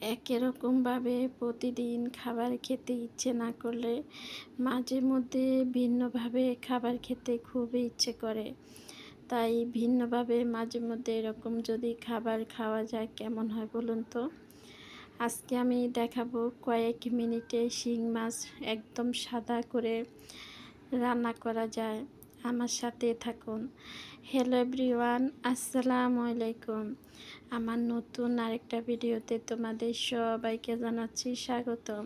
একই রকমভাবে প্রতিদিন খাবার খেতে ইচ্ছে না করলে মাঝে মধ্যে ভিন্নভাবে খাবার খেতে খুবই ইচ্ছে করে। তাই ভিন্নভাবে মাঝে মধ্যে এরকম যদি খাবার খাওয়া যায়, কেমন হয় বলুন তো? আজকে আমি দেখাবো কয়েক মিনিটে শিং মাছ একদম সাদা করে রান্না করা যায়। আমার সাথে থাকুন। হ্যালো এভরিওয়ান আসসালামু আলাইকুম। আমার নতুন আরেকটা ভিডিওতে তোমাদের সবাইকে জানাচ্ছি স্বাগতম।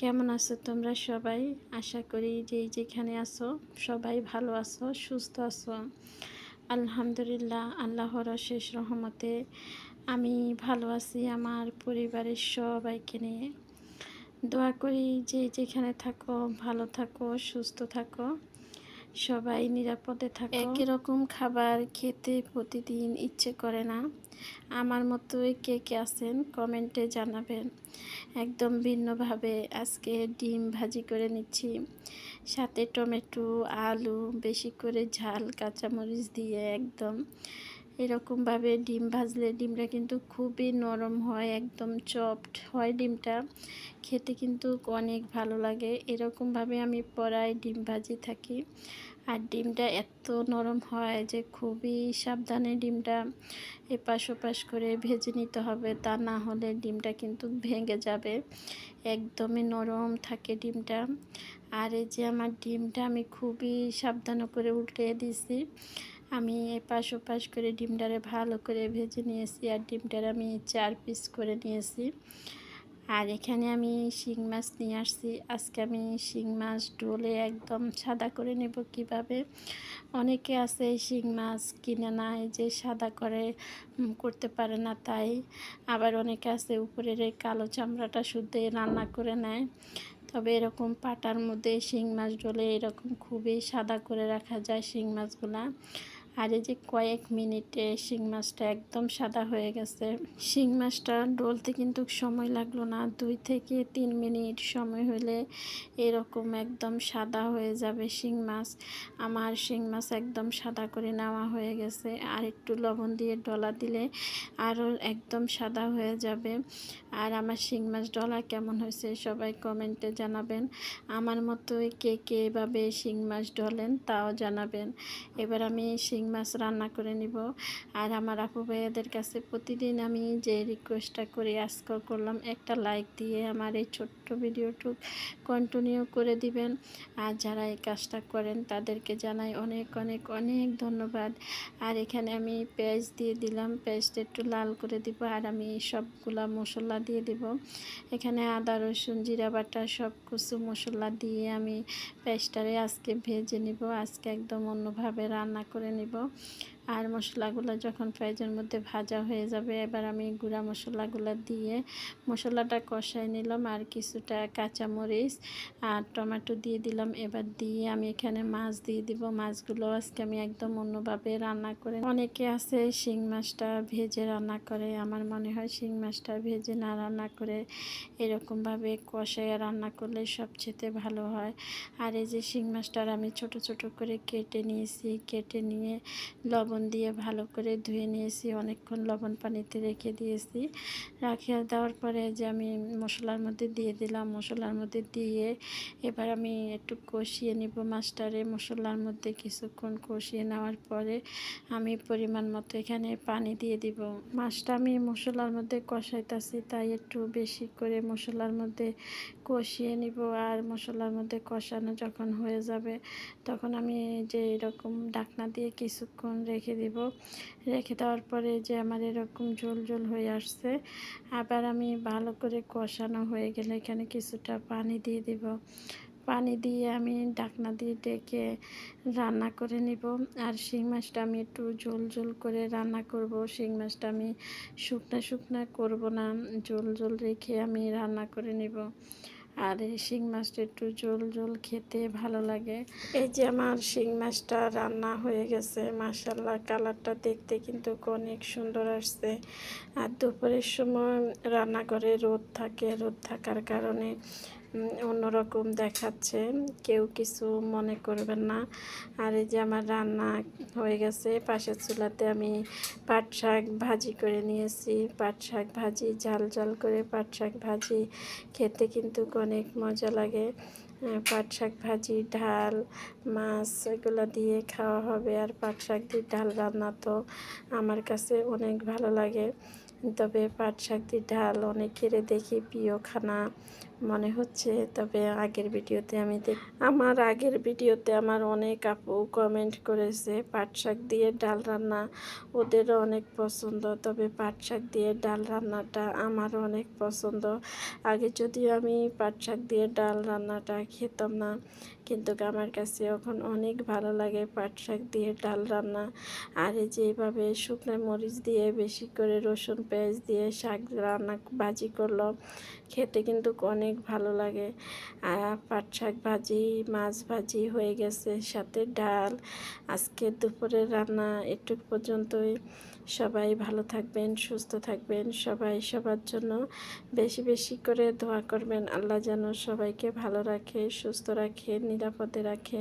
কেমন আছো তোমরা সবাই? আশা করি যে যেখানে আছো সবাই ভালো আছো, সুস্থ আছো। আলহামদুলিল্লাহ, আল্লাহর শেষ রহমতে আমি ভালো আছি আমার পরিবারের সবাইকে নিয়ে। দোয়া করি যে যেখানে থাকো, ভালো থাকো, সুস্থ থাকো। সবাই নিরাপদে থাকে। একই রকম খাবার খেতে প্রতিদিন ইচ্ছে করে না। আমার মতোই কে কে আছেন কমেন্টে জানাবেন। একদম ভিন্নভাবে আজকে ডিম ভাজি করে নিচ্ছি। সাথে টমেটো, আলু, বেশি করে ঝাল, কাঁচামরিচ দিয়ে একদম এরকমভাবে ডিম ভাজলে ডিমটা কিন্তু খুবই নরম হয়, একদম চপড হয় ডিমটা। খেতে কিন্তু অনেক ভালো লাগে। এরকমভাবে আমি পরাই ডিম ভাজি থাকি। আর ডিমটা এত নরম হয় যে খুবই সাবধানে ডিমটা এপাশ ওপাশ করে ভেজে নিতে হবে। তা না হলে ডিমটা কিন্তু ভেঙে যাবে। একদমই নরম থাকে ডিমটা। আর এই যে আমার ডিমটা আমি খুবই সাবধান করে উল্টে দিয়েছি আমি এপাশ ওপাশ করে ডিমটারে ভালো করে ভেজে নিয়েছি আর ডিমটার আমি চার পিস করে নিয়েছি। আর এখানে আমি শিং মাছ নিয়ে আসছি। আজকে আমি শিং মাছ ডোলে একদম সাদা করে নেব কীভাবে? অনেকে আছে শিং মাছ কিনে নেয় যে সাদা করে করতে পারে না তাই। আবার অনেকে আছে উপরের এই কালো চামড়াটা শুদ্ধ রান্না করে নেয়। তবে এরকম পাটার মধ্যে শিং মাছ ডলে এরকম খুবই সাদা করে রাখা যায় শিং মাছগুলা। আর এই যে কয়েক মিনিটে শিং মাছটা একদম সাদা হয়ে গেছে। শিং মাছটা ডলতে কিন্তু সময় লাগল না। দুই থেকে তিন মিনিট সময় হলে এরকম একদম সাদা হয়ে যাবে শিং মাছ। আমার শিং মাছ একদম সাদা করে নেওয়া হয়ে গেছে। আর একটু লবণ দিয়ে ডলা দিলে আরও একদম সাদা হয়ে যাবে। আর আমার শিং মাছ ডলা কেমন হয়েছে সবাই কমেন্টে জানাবেন। আমার মতোই কে কে এভাবে শিং মাছ ডলেন তাও জানাবেন। এবার আমি শিং শিং মাছ রান্না করে নিব। আর আমার আপু ভাইয়াদের কাছে প্রতিদিন আমি যে রিকোয়েস্টটা করি আজকে করলাম, একটা লাইক দিয়ে আমার এই ছোট্ট ভিডিওটুকু কন্টিনিউ করে দিবেন। আর যারা এই কাজটা করেন, তাদেরকে জানাই অনেক অনেক অনেক ধন্যবাদ। আর এখানে আমি পেঁয়াজ দিয়ে দিলাম। পেঁয়াজটা একটু লাল করে দিব আর আমি সবগুলা মশলা দিয়ে দিব। এখানে আদা, রসুন, জিরা বাটা সব কিছু মশলা দিয়ে আমি পেঁয়াজটারে আজকে ভেজে নিব। আজকে একদম অন্যভাবে রান্না করে নিব নিব। আর মশলাগুলো যখন পেঁয়াজের মধ্যে ভাজা হয়ে যাবে, এবার আমি গুঁড়া মশলাগুলো দিয়ে মশলাটা কষাই নিলাম আর কিছুটা কাঁচামরিচ আর টমেটো দিয়ে দিলাম। এবার দিয়ে আমি এখানে মাছ দিয়ে দিব। মাছগুলো আজকে আমি একদম অন্যভাবে রান্না করে অনেকে আছে শিং মাছটা ভেজে রান্না করে, আমার মনে হয় শিং মাছটা ভেজে না রান্না করে এরকমভাবে কষাই রান্না করলে সবচেয়ে ভালো হয়। আর এই যে শিং মাছটার আমি ছোট ছোট করে কেটে নিয়েছি, কেটে নিয়ে লবণ দিয়ে ভালো করে ধুয়ে নিয়েছি। অনেকক্ষণ লবণ পানিতে রেখে দিয়েছি। রাখিয়ে দেওয়ার পরে যে আমি মশলার মধ্যে দিয়ে দিলাম। মশলার মধ্যে দিয়ে এবার আমি একটু কষিয়ে নিব মাছটারে মশলার মধ্যে কিছুক্ষণ কষিয়ে নেওয়ার পরে আমি পরিমাণ মতো এখানে পানি দিয়ে দিব। মাছটা আমি মশলার মধ্যে কষাইতেছি, তাই একটু বেশি করে মশলার মধ্যে কষিয়ে নিব। আর মশলার মধ্যে কষানো যখন হয়ে যাবে, তখন আমি যে এরকম ডাকনা দিয়ে কিছুক্ষণ রেখে দিব। রেখে দেওয়ার পরে যে আমার এরকম ঝোল ঝোল হয়ে আসছে, আবার আমি ভালো করে কষানো হয়ে গেলে এখানে কিছুটা পানি দিয়ে দিব। পানি দিয়ে আমি ডাকনা দিয়ে ডেকে রান্না করে নিব। আর শিং মাছটা আমি একটু ঝোল ঝোল করে রান্না করব। শিং মাছটা আমি শুকনা শুকনা করব না, ঝোল ঝোল রেখে আমি রান্না করে নিব। আর এই শিং মাছটা একটু জল জল খেতে ভালো লাগে। এই যে আমার শিং মাছটা রান্না হয়ে গেছে মাসাল্লাহ কালারটা দেখতে কিন্তু অনেক সুন্দর আসছে। আর দুপুরের সময় রান্নাঘরে রোদ থাকে, রোদ থাকার কারণে অন্যরকম দেখাচ্ছে। কেউ কিছু মনে করবেন না। আর এই যে আমার রান্না হয়ে গেছে, পাশের চুলাতে আমি পাট শাক ভাজি করে নিয়েছি। পাট শাক ভাজি, ঝাল ঝাল করে পাট শাক ভাজি, খেতে কিন্তু অনেক মজা লাগে। পাট শাক ভাজি, ডাল, মাছ এগুলো দিয়ে খাওয়া হবে। আর পাট শাক দিয়ে ডাল রান্না তো আমার কাছে অনেক ভালো লাগে। তবে পাট শাক দিয়ে ডাল অনেকের দেখি প্রিয় খানা মনে হচ্ছে। তবে আগের ভিডিওতে আমি দেখ, আমার আগের ভিডিওতে আমার অনেক আপু কমেন্ট করেছে, পাট শাক দিয়ে ডাল রান্না ওদেরও অনেক পছন্দ। তবে পাট শাক দিয়ে ডাল রান্নাটা আমারও অনেক পছন্দ। আগে যদিও আমি পাট শাক দিয়ে ডাল রান্নাটা খেতাম না, কিন্তু আমার কাছে এখন অনেক ভালো লাগে পাট শাক দিয়ে ডাল রান্না। আর যেভাবে শুকনো মরিচ দিয়ে বেশি করে রসুন পেঁয়াজ দিয়ে শাক রান্না ভাজি করল। খেতে কিন্তু অনেক ভালো লাগে। পাট শাক ভাজি, মাছ ভাজি হয়ে গেছে, সাথে ডাল। আজকে দুপুরের রান্না একটু পর্যন্তই। সবাই ভালো থাকবেন, সুস্থ থাকবেন। সবাই সবার জন্য বেশি বেশি করে দোয়া করবেন। আল্লাহ যেন সবাইকে ভালো রাখে, সুস্থ রাখে, নিরাপদে রাখে।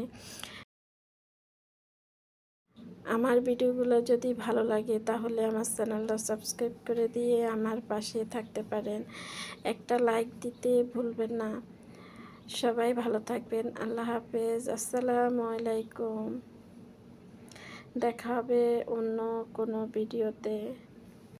আমার ভিডিওগুলো যদি ভালো লাগে তাহলে আমার চ্যানেলটা সাবস্ক্রাইব করে দিয়ে আমার পাশে থাকতে পারেন। একটা লাইক দিতে ভুলবেন না। সবাই ভালো থাকবেন। আল্লাহ হাফেজ। আসসালামু আলাইকুম। দেখা হবে অন্য কোনো ভিডিওতে।